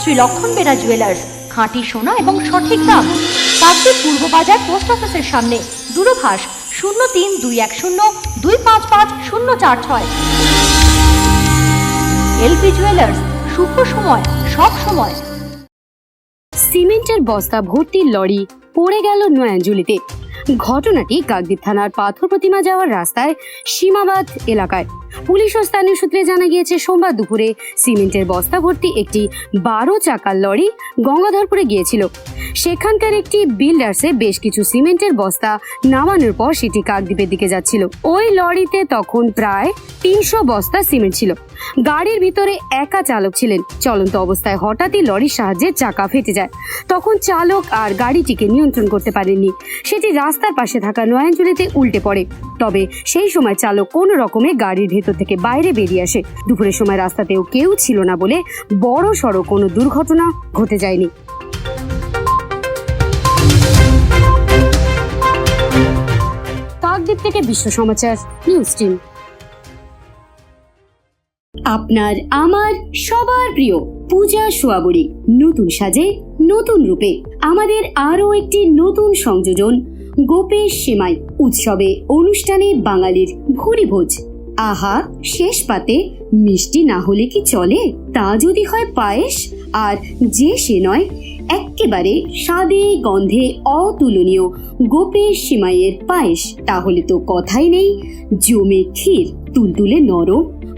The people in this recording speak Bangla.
শ্রী লক্ষণ বেরা জুয়েলার্স খাঁটি সোনা এবং সঠিক দাম। কাকদ্বীপ পূর্ব বাজার পোস্ট অফিসের সামনে, দূরভাষ শূন্য তিন দুই এক শূন্য দুই পাঁচ পাঁচ শূন্য চার ছয়। এলপি জুয়েলার্স শুভ সময়, সব সময়। সিমেন্টের বস্তা, ভর্তি লরি, পড়ে গেল নয়াঞ্জলিতে। ঘটনাটি কাকদ্বীপ থানার পাথর প্রতিমা যাওয়ার রাস্তায় সীমাবাদ এলাকায়। পুলিশ ও স্থানীয় সূত্রে জানা গিয়েছে, সোমবার দুপুরে সিমেন্টের বস্তা ভর্তি একটি বারো চাকার লরি গঙ্গাধরপুরে গিয়েছিল। সেখানকার একটি বিল্ডার্সে বেশ কিছু সিমেন্টের বস্তা নামানোর পর সেটি কাকদ্বীপের দিকে যাচ্ছিল। ওই লরিতে তখন প্রায় তিনশো বস্তা সিমেন্ট ছিল। গাড়ির ভিতরে একা চালক ছিলেন। চলন্ত অবস্থায় হঠাৎই লরির সাহায্যে চাকা ফেটে যায়। তখন চালক আর গাড়িটিকে নিয়ন্ত্রণ করতে পারেননি। সেটি রাস্তার পাশে থাকা নয়াঞ্জলিতে উল্টে পড়ে। তবে সেই সময় চালক কোনো রকমে গাড়ির ভেতর থেকে বাইরে বেরিয়ে আসে। দুপুরের সময় রাস্তাতেও কেউ ছিল না বলে বড় সড়ো কোনো দুর্ঘটনা ঘটে যায়নি। কাকদ্বীপ থেকে বিশ্ব সমাচার, নিউজ টিম। আপনার, আমার, সবার প্রিয় পূজা সোয়াবুড়ি। নতুন সাজে, নতুন রূপে। আমাদের আরও একটি নতুন সংযোজন গোপেশ সেমাই উৎসবে অনুষ্ঠানে বাঙালির ভুরি ভোজ। আহা, শেষ পাতে মিষ্টি না হলে কি চলে? তা যদি হয় পায়েস, আর যে সে নয়, এক্কেবারে স্বাদে গন্ধে অতুলনীয় গোপের সিমাইয়ের পায়েস। তাহলে তো কথাই নেই, জমে ক্ষীর, তুলতুলে নরম